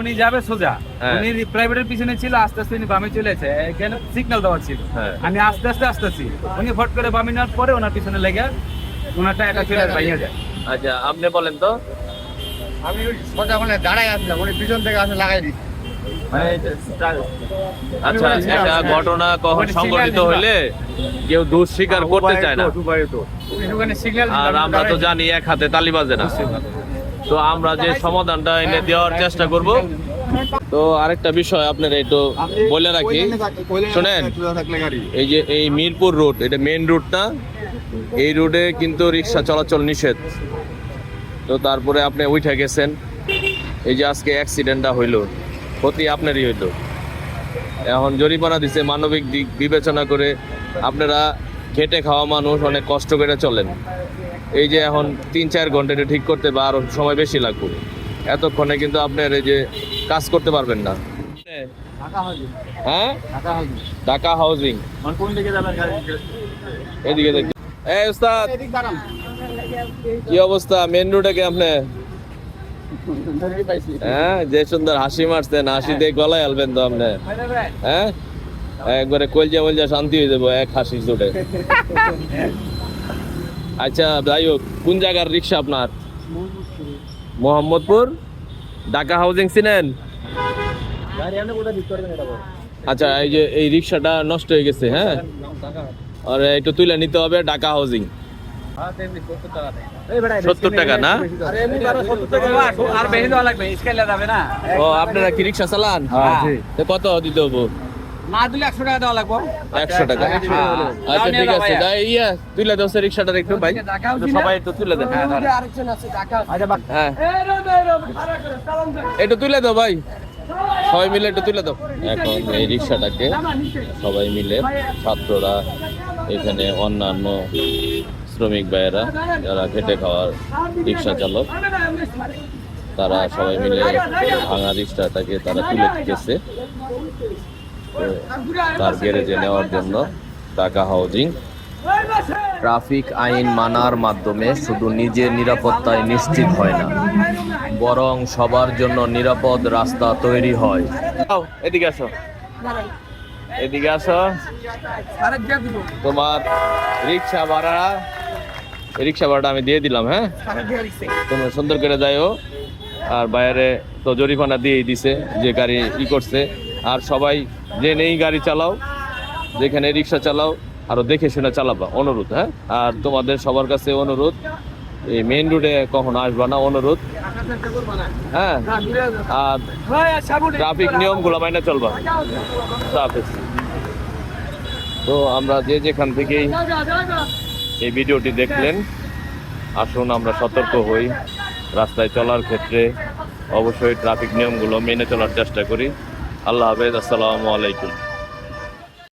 উনি যাবে সোজা। হ্যাঁ। উনি প্রাইভেটের পিছনে ছিল আস্তে আস্তে উনি বামে চলেছে এখানে সিগন্যাল দেওয়া ছিল। হ্যাঁ। আমি আস্তে আস্তে আসতেছি। উনি ফট করে বামে নেওয়ার পরে ওনার পিছনে লেগে ওনার টায়ারটা চলে ভাইয়া যায়। আচ্ছা আপনি বলেন তো। আমি সোজা মানে দাঁড়াই আসলাম উনি পিছন থেকে আসে লাগাই দিচ্ছি। আচ্ছা একটা ঘটনা কখন সংঘটিত হইলে কেউ দোষ স্বীকার করতে চায় না। উনি ওখানে সিগন্যাল আর আমরা তো জানি এক হাতে তালি বাজে না। তো আমরা যে সমাধানটা এনে দেওয়ার চেষ্টা করব। তো আরেকটা বিষয় আপনারা একটু বলে রাখি। শোনেন এই যে এই মিরপুর রোড এটা মেন রুট না এই রোডে কিন্তু রিক্সা চলাচল নিষেধ। তো তারপরে আপনি উঠে গেছেন। এই যে আজকে অ্যাক্সিডেন্টটা হইল। ক্ষতি আপনারই হইল এখন জরিমানা দিছে মানবিক দিক বিবেচনা করে আপনারা খেটে খাওয়া মানুষ অনেক কষ্ট করে চলেন। এই যে এখন তিন চার ঘণ্টা এটা ঠিক করতে বা আরও সময় বেশি লাগবে। এতক্ষণে কিন্তু আপনার এই যে কাজ করতে পারবেন না। হ্যাঁ? ঢাকা হাউজিং যাবেন এদিকে দেখ। এই উস্তাদ কি অবস্থা? মেন রোডে কে আপনি হ্যাঁ যে সুন্দর হাসি মারছেন হাসি দিয়ে গলায় আলবেন তো আপনি। হ্যাঁ? একবারে কলজা মলজা শান্তি হয়ে যাব, এক হাসি চোটে আচ্ছা যাই হোক, কোন জায়গার রিক্সা আপনার? মোহাম্মদপুর? ঢাকা হাউজিং চিনেন? আচ্ছা এই যে, এই রিক্সাটা নষ্ট হয়ে গেছে হ্যাঁ? আর, একটু তুলে নিতে হবে, ঢাকা হাউজিং। সত্তর টাকা না? আর বেশি দেওয়া লাগবে স্কেলে যাবে না। ও আপনারা কি রিক্সা চালান? হ্যাঁ। কত দিতে হব? না দিলে একশো টাকা দেওয়া লাগবে। একশো টাকা? আচ্ছা ঠিক আছে। ইয়া তুলে দাও স্যার একটু ভাই। সবাই একটু তুলে দেন। হ্যাঁ একটু তুলে দাও ভাই। সবাই মিলে একটু তুলে দাও। এখন এই রিক্সাটাকে সবাই মিলে ছাত্ররা এখানে অন্যান্য শ্রমিক ভাইয়েরা, যারা খেটে খাওয়ার রিক্সা চালক, তারা সবাই মিলে ভাঙা রিক্সাটাকে তারা তুলে দিতেছে। তার গ্যারেজে নেওয়ার জন্য টাকা হাউজিং। ট্রাফিক আইন মানার মাধ্যমে শুধু নিজের নিরাপত্তায় নিশ্চিত হয় না, বরং সবার জন্য নিরাপদ রাস্তা তৈরি হয়। এদিকে আসো। এদিকে আসো। তোমার রিক্সা ভাড়া রিক্সা ভাড়াটা আমি দিয়ে দিলাম হ্যাঁ? তুমি সুন্দর করে যাইও। আর বাইরে তো জরিমানা দিয়েই দিছে, যে গাড়ি ই করছে। আর সবাই যে নেই গাড়ি চালাও, যেখানে রিক্সা চালাও, আরও দেখে শুনে চালাবা, অনুরোধ হ্যাঁ? আর তোমাদের সবার কাছে অনুরোধ, এই মেইন রোডে কখনো আসবা না, অনুরোধ। হ্যাঁ? আর ট্রাফিক নিয়মগুলো মাইনে চলবা। ট্রাফিক তো আমরা যে যেখান থেকেই এই ভিডিওটি দেখলেন। আসুন আমরা সতর্ক হই। রাস্তায় চলার ক্ষেত্রে অবশ্যই ট্রাফিক নিয়মগুলো মেনে চলার চেষ্টা করি। আল্লাহ হাফেজ, আসসালামু আলাইকুম।